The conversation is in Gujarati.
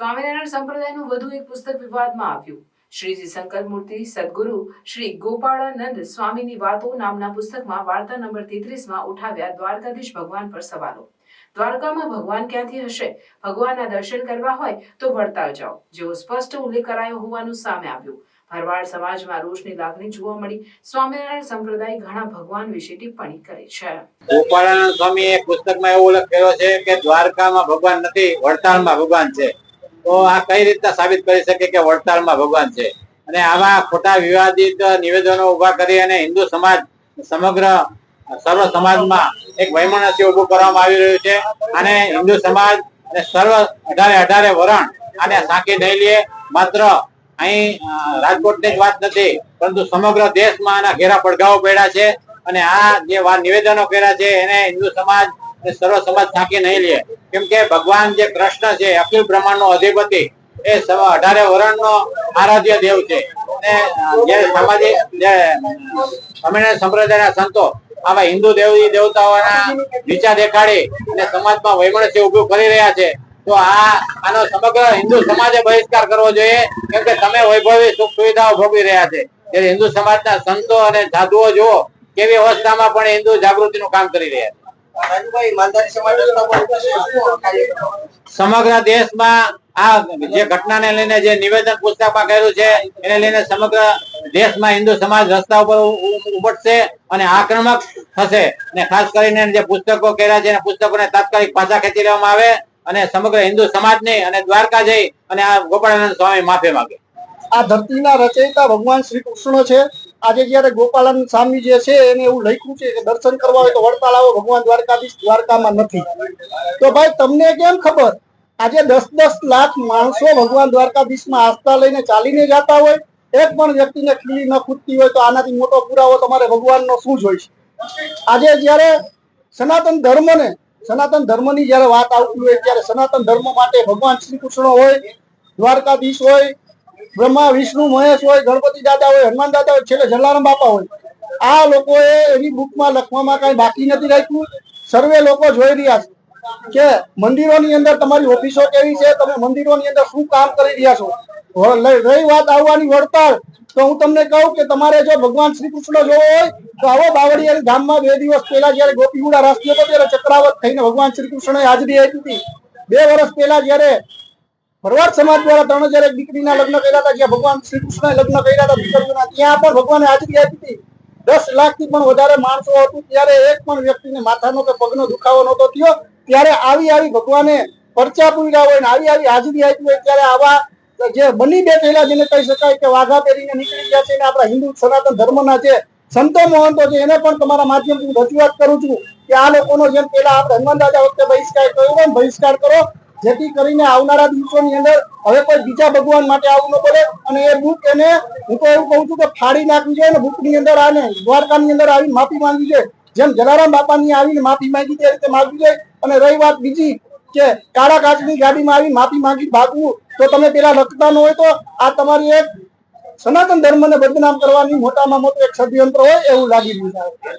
સ્વામિનારાયણ સંપ્રદાયનું વધુ એક પુસ્તક વિવાદમાં આવ્યું. શ્રીજી શંકર સદગુરુ શ્રી ગોપાળાનંદ સ્વામીની વાતો નામના પુસ્તકમાં વાર્તા નંબર તેત્રીસમાં ઉઠાવ્યા દ્વારકાધીશ ભગવાન પર સવાલો. દ્વારકામાં ભગવાન ક્યાંથી હશે? ભગવાનના દર્શન કરવા હોય તો વડતાલ જાઓ. જેવો સ્પષ્ટ ઉલ્લેખ કરાયો હોવાનું સામે આવ્યું. ભરવાડ સમાજમાં રોષની લાગણી જોવા મળી. સ્વામિનારાયણ સંપ્રદાય ઘણા ભગવાન વિશે ટિપ્પણી કરી છે. ગોપાળાનંદ સ્વામી પુસ્તકમાં એવો ઉલ્લેખ કર્યો છે કે દ્વારકામાં ભગવાન નથી વડતાલમાં ભગવાન છે. તો આ કઈ રીતના સાબિત કરી શકે કે વડતાલમાં ભગવાન છે? અને આવા ખોટા વિવાદિત નિવેદનો ઊભા કરી અને હિન્દુ સમાજ સમગ્ર સર્વ સમાજમાં એક વૈમનસ્ય ઉભું કરવામાં આવી રહ્યું છે. અને હિન્દુ સમાજ અને સર્વ અઢારે અઢારે વરણ આને સાંકી નહીં લે. માત્ર અહીં રાજકોટની જ વાત નથી, પરંતુ સમગ્ર દેશમાં આના ઘેરા પડઘાઓ પડ્યા છે. અને આ જે નિવેદનો કર્યા છે, એને હિન્દુ સમાજ અને સર્વ સમાજ સાંકી નહીં લે. કેમ કે ભગવાન જે કૃષ્ણ છે, અખિલ બ્રહ્માંડનો અધિપતિ, એ અઢારે વરણ નો આરાધ્ય દેવ છે. અને જે સામાજિક, જે સ્વામિનારાયણ સંપ્રદાયના સંતો, આવા હિન્દુ દેવી દેવતાઓના નીચા દેખાડી અને સમાજમાં વૈમનસ્ય ઉભું કરી રહ્યા છે. તો આ, આનો સમગ્ર હિન્દુ સમાજે બહિષ્કાર કરવો જોઈએ, કેમ કે તમે વૈભવી સુખ સુવિધાઓ ભોગવી રહ્યા છે. ત્યારે હિન્દુ સમાજના સંતો અને સાધુઓ જુઓ, કેવી અવસ્થામાં પણ હિન્દુ જાગૃતિનું કામ કરી રહ્યા છે. સમગ્ર દેશમાં આ જે ઘટનાને લઈને જે નિવેદન પુસ્તકમાં કર્યું છે એને લઈને સમગ્ર દેશમાં હિન્દુ સમાજ રસ્તા ઉપર ઉ- ઉ- અને આક્રમક થશે. અને ખાસ કરીને જે પુસ્તકો કર્યા છે પુસ્તકોને તાત્કાલિક પાછા ખેંચી લેવામાં આવે અને સમગ્ર હિન્દુ સમાજને અને દ્વારકા જઈ અને આ ગોપાળાનંદ સ્વામી માફી માગે. આ ધરતીના રચયિતા ભગવાન શ્રી કૃષ્ણ છે. આજે જયારે ગોપાલન સ્વામી જે છે એને એવું લખ્યું છે કે દર્શન કરવા હોય તો વડતાલ આવો, ભગવાન દ્વારકાધીશ દ્વારકામાં નથી. તો ભાઈ તમને કેમ ખબર? આજે દસ દસ લાખ માણસો ભગવાન દ્વારકાધીશમાં આસ્થા લઈને ચાલીને જતા હોય. એક પણ વ્યક્તિને ખીલી ન ખૂટતી હોય તો આનાથી મોટો પુરાવો તમારે ભગવાનનો શું જોઈ છે? આજે જયારે સનાતન ધર્મને, સનાતન ધર્મની જયારે વાત આવતી હોય, ત્યારે સનાતન ધર્મ માટે ભગવાન શ્રી કૃષ્ણ હોય, દ્વારકાધીશ હોય બ્રહ્મા, વિષ્ણુ, મહેશ હોય, ગણપતિ દાદા હોય, હનુમાન દાદા હોય, છેલ્લે જલારામ બાપા હોય. આ લોકોએ એની બુકમાં લખવામાં કઈ બાકી નથી રાખ્યું. સર્વે લોકો જોઈ રહ્યા છે કે મંદિરોની અંદર તમારી ઓફિસો કેવી છે, તમે મંદિરોની અંદર શું કામ કરી રહ્યા છો? રહી વાત આવવાની વળતર તો હું તમને કહું કે તમારે જો ભગવાન શ્રી કૃષ્ણ જોવો હોય, તો આવો બાવળિયારી ધામમાં બે દિવસ પહેલા જયારે ગોપીગુડા રાષ્ટ્રીય હતો ત્યારે ચક્રાવત થઈને ભગવાન શ્રી કૃષ્ણએ હાજરી આપી હતી, બે વર્ષ પહેલા જયારે ભરવાડ સમાજ દ્વારા ત્રણ હજાર એક દીકરીના લગ્ન કર્યા હતા, જ્યાં ભગવાન શ્રી કૃષ્ણ લગ્ન કર્યા હતા દીકરીઓના. ત્યાં પણ ભગવાને હાજરી આપી હતી. દસ લાખથી પણ વધારે માણસો હતું. ત્યારે એક પણ વ્યક્તિને માથાનો કે પગનો દુખાવો નહોતો થયો. ત્યારે આવી આવી ભગવાને પરચા પૂર્યા હોય ને આવી આવી હાજરી આપી હોય ત્યારે આવા જે બની બેઠેલા જેને કહી શકાય કે વાઘા પહેરીને નીકળી ગયા છે ને આપણા હિન્દુ સનાતન ધર્મના છે સંતો મહંતો છે, એને પણ તમારા માધ્યમથી રજૂઆત કરું છું કે આ લોકોનો જેમ પેલા આપણે હનુમાન દાદા વખતે બહિષ્કાર કર્યો બહિષ્કાર કરો. જેથી કરીને આવનારા દિવસોની અંદર હવે કોઈ બીજા ભગવાન માટે આવું ન પડે અને એ બુક એને, હું તો એવું કહું છું કે ફાડી નાખવી જોઈએ ને બુકની અંદર આને દ્વારકાની અંદર આવીને માફી માંગવી જોઈએ. જેમ જલારામ બાપાની આવીને માફી માંગી તે રીતે માંગવી જોઈએ. અને રહી વાત બીજી કે કાળા કાચની ગાડીમાં આવી માફી માંગી ભાગવું, તો તમે પેલા લખતા ન હોય તો આ તમારી એક સનાતન ધર્મને બદનામ કરવાની મોટામાં મોટું એક ષડયંત્ર હોય એવું લાગી રહ્યું છે.